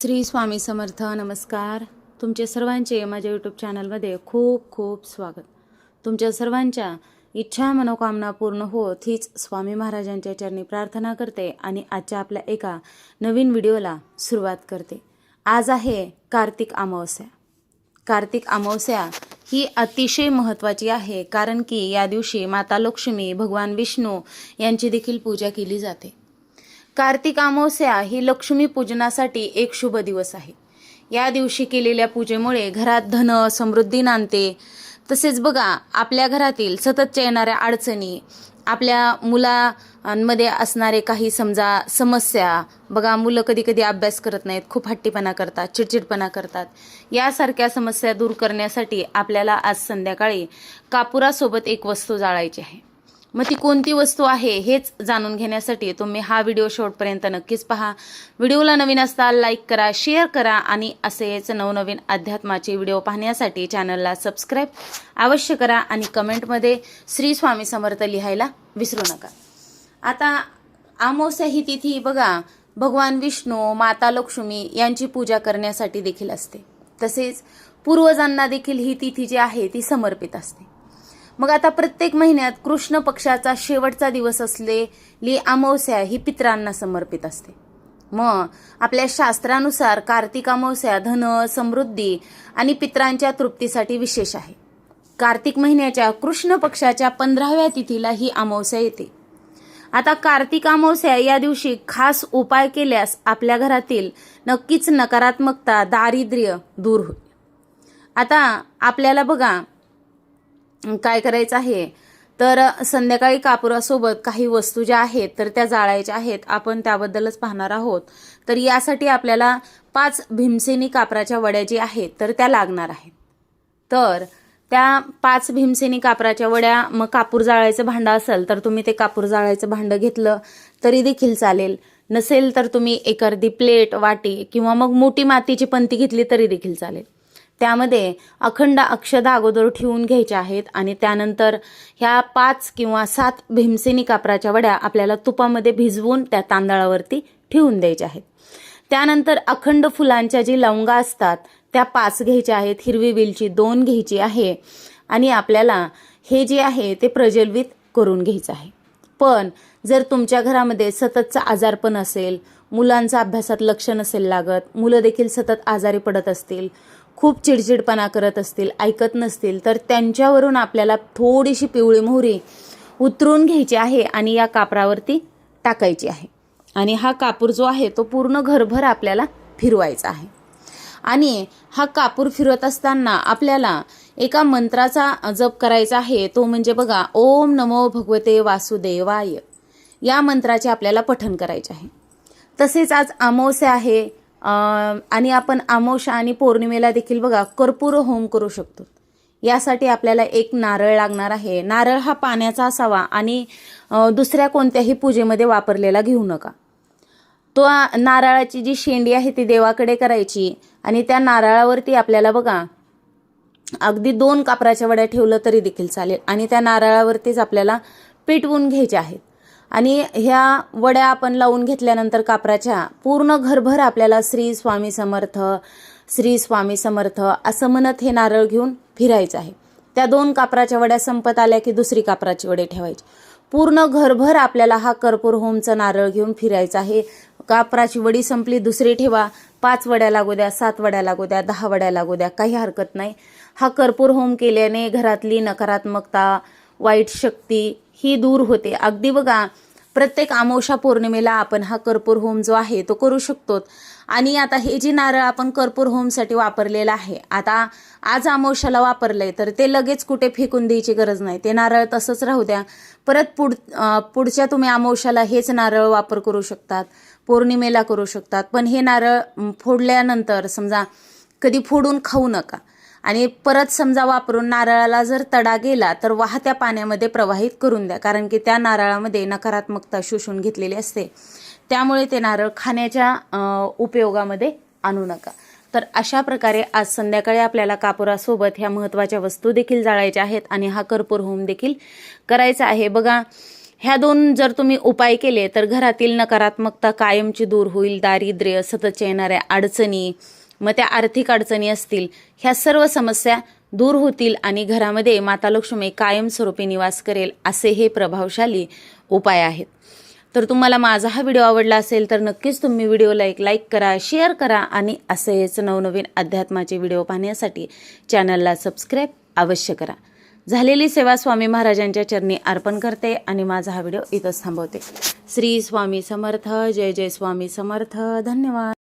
श्री स्वामी समर्थ नमस्कार. तुमचे सर्वांचे माझ्या यूट्यूब चॅनलमध्ये खूप खूप स्वागत. तुमच्या सर्वांच्या इच्छा मनोकामना पूर्ण होत हीच स्वामी महाराजांच्या चरणी प्रार्थना करते आणि आजच्या आपल्या एका नवीन व्हिडिओला सुरुवात करते. आज आहे कार्तिक अमावस्या. कार्तिक अमावस्या ही अतिशय महत्त्वाची आहे कारण की या दिवशी माता लक्ष्मी भगवान विष्णू यांची देखील पूजा केली जाते. कार्तिक अमावस्या ही लक्ष्मी पूजनासाठी एक शुभ दिवस आहे. या दिवशी केलेल्या पूजेमुळे घरात धन समृद्धी नांदते. तसेच बघा आपल्या घरातील सततच्या येणाऱ्या अडचणी आपल्या मुलांमध्ये असणारे काही समजा समस्या बघा मुलं कधी कधी अभ्यास करत नाहीत खूप हट्टीपणा करतात चिडचिडपणा करतात. यासारख्या समस्या दूर करण्यासाठी आपल्याला आज संध्याकाळी कापुरासोबत एक वस्तू जाळायची आहे. मग ती कोणती वस्तू आहे हेच जाणून घेण्यासाठी तुम्ही हा व्हिडिओ शेवटपर्यंत नक्कीच पहा. व्हिडिओला नवीन असताल लाईक करा शेअर करा आणि असेच नवनवीन अध्यात्माचे व्हिडिओ पाहण्यासाठी चॅनलला सबस्क्राईब अवश्य करा आणि कमेंटमध्ये श्री स्वामी समर्थ लिहायला विसरू नका. आता अमावस्या ही तिथी बघा भगवान विष्णू माता लक्ष्मी यांची पूजा करण्यासाठी देखील असते. तसेच पूर्वजांना देखील ही तिथी जी आहे ती समर्पित असते. मग आता प्रत्येक महिन्यात कृष्ण पक्षाचा शेवटचा दिवस असलेली अमावस्या ही पित्रांना समर्पित असते. मग आपल्या शास्त्रानुसार कार्तिक अमावस्या धन समृद्धी आणि पित्रांच्या तृप्तीसाठी विशेष आहे. कार्तिक महिन्याच्या कृष्ण पक्षाच्या पंधराव्या तिथीला ही अमावस्या येते. आता कार्तिक अमावस्या या दिवशी खास उपाय केल्यास आपल्या घरातील नक्कीच नकारात्मकता दारिद्र्य दूर होईल. आता आपल्याला बघा काय करायचं आहे? तर संध्याकाळी कापुरासोबत काही वस्तू ज्या आहेत तर त्या जाळायच्या आहेत. आपण त्याबद्दलच पाहणार आहोत. तर यासाठी आपल्याला पाच भीमसेनी कापराच्या वड्या जी आहेत तर त्या लागणार आहेत. तर त्या पाच भीमसेनी कापराच्या वड्या मग कापूर जाळायचं भांडं असेल तर तुम्ही ते कापूर जाळायचं भांडं घेतलं तरी देखील चालेल. नसेल तर तुम्ही एक अर्धी प्लेट वाटी किंवा मग मोठी मातीची पंती घेतली तरी देखील चालेल. त्यामध्ये अखंड अक्षदा अगोदर ठेवून घ्यायच्या आहेत आणि त्यानंतर ह्या पाच किंवा सात भीमसेनी कापराच्या वड्या आपल्याला तुपामध्ये भिजवून त्या तांदळावरती ठेवून द्यायच्या आहेत. त्यानंतर अखंड फुलांच्या जी लवंगा असतात त्या पाच घ्यायच्या आहेत. हिरवी वेलची दोन घ्यायची आहे आणि आपल्याला हे जे आहे ते प्रज्वलित करून घ्यायचं आहे. पण जर तुमच्या घरामध्ये सततचा आजारपण असेल मुलांचा अभ्यासात लक्ष नसेल लागत मुलं देखील सतत आजारी पडत असतील खूप चिडचिडपणा करत असतील ऐकत नसतील तर त्यांच्यावरून आपल्याला थोडीशी पिवळी मोहरी उतरून घ्यायची आहे आणि या कापरावरती टाकायची आहे. आणि हा कापूर जो आहे तो पूर्ण घरभर आपल्याला फिरवायचा आहे. आणि हा कापूर फिरवत असताना आपल्याला एका मंत्राचा जप करायचा आहे तो म्हणजे बघा ओम नमो भगवते वासुदेवाय. या मंत्राचे आपल्याला पठण करायचे आहे. तसेच आज अमावस्या आहे आणि आपण आमोशा आणि पौर्णिमेला देखील बघा कर्पूर होम करू शकतो. यासाठी आपल्याला एक नारळ लागणार आहे. नारळ हा पाण्याचा असावा आणि दुसऱ्या कोणत्याही पूजेमध्ये वापरलेला घेऊ नका. तो नारळाची जी शेंडी आहे ती देवाकडे करायची आणि त्या नारळावरती आपल्याला बघा अगदी दोन कापराच्या वड्या ठेवलं तरी देखील चालेल. आणि त्या नारळावरतीच आपल्याला पेटवून घ्यायच्या आहेत. आणि ह्या वड्या आपण लावून घेतल्यानंतर कापराच्या पूर्ण घरभर आपल्याला श्री स्वामी समर्थ श्री स्वामी समर्थ असं म्हणत हे नारळ घेऊन फिरायचं आहे. त्या दोन कापराच्या वड्या संपत आल्या की दुसरी कापराची वडे ठेवायची. पूर्ण घरभर आपल्याला हा कर्पूर होमचं नारळ घेऊन फिरायचं आहे. कापराची वडी संपली दुसरी ठेवा. पाच वड्या लागू द्या सात वड्या लागू द्या दहा वड्या लागू द्या काही हरकत नाही. हा कर्पूर होम केल्याने घरातली नकारात्मकता वाईट शक्ती ही दूर होते. अगदी बघा प्रत्येक आमोशा पौर्णिमेला आपण हा कर्पूर होम जो आहे तो करू शकतो आणि आता हे जे नारळ आपण कर्पूर होमसाठी वापरलेलं आहे आता आज आमोशाला वापरलंय तर ते लगेच कुठे फेकून द्यायची गरज नाही. ते नारळ तसंच राहू द्या. परत पुढ पुढच्या तुम्ही आमोशाला हेच नारळ वापर करू शकतात पौर्णिमेला करू शकतात. पण हे नारळ फोडल्यानंतर समजा कधी फोडून खाऊ नका आणि परत समजा वापरून नारळाला जर तडा गेला तर वाहत्या पाण्यामध्ये प्रवाहित करून द्या. कारण की त्या नारळामध्ये नकारात्मकता शोषून घेतलेली असते. त्यामुळे ते नारळ खाण्याच्या उपयोगामध्ये आणू नका. तर अशा प्रकारे आज संध्याकाळी आपल्याला कापुरासोबत ह्या महत्त्वाच्या वस्तू देखील जाळायच्या आहेत आणि हा कर्पूर होम देखील करायचा आहे. बघा ह्या दोन जर तुम्ही उपाय केले तर घरातील नकारात्मकता कायमची दूर होईल. दारिद्र्य सततच्या येणाऱ्या अडचणी मग त्या आर्थिक अडचणी असतील ह्या सर्व समस्या दूर होतील आणि घरामध्ये माता लक्ष्मी कायमस्वरूपी निवास करेल असे हे प्रभावशाली उपाय आहेत. तर तुम्हाला माझा हा व्हिडिओ आवडला असेल तर नक्कीच तुम्ही व्हिडिओला एक लाईक करा शेअर करा आणि असेच नवनवीन अध्यात्माचे व्हिडिओ पाहण्यासाठी चॅनलला सबस्क्राईब अवश्य करा. झालेली सेवा स्वामी महाराजांच्या चरणी अर्पण करते आणि माझा हा व्हिडिओ इथंच थांबवते. श्री स्वामी समर्थ जय जय स्वामी समर्थ धन्यवाद.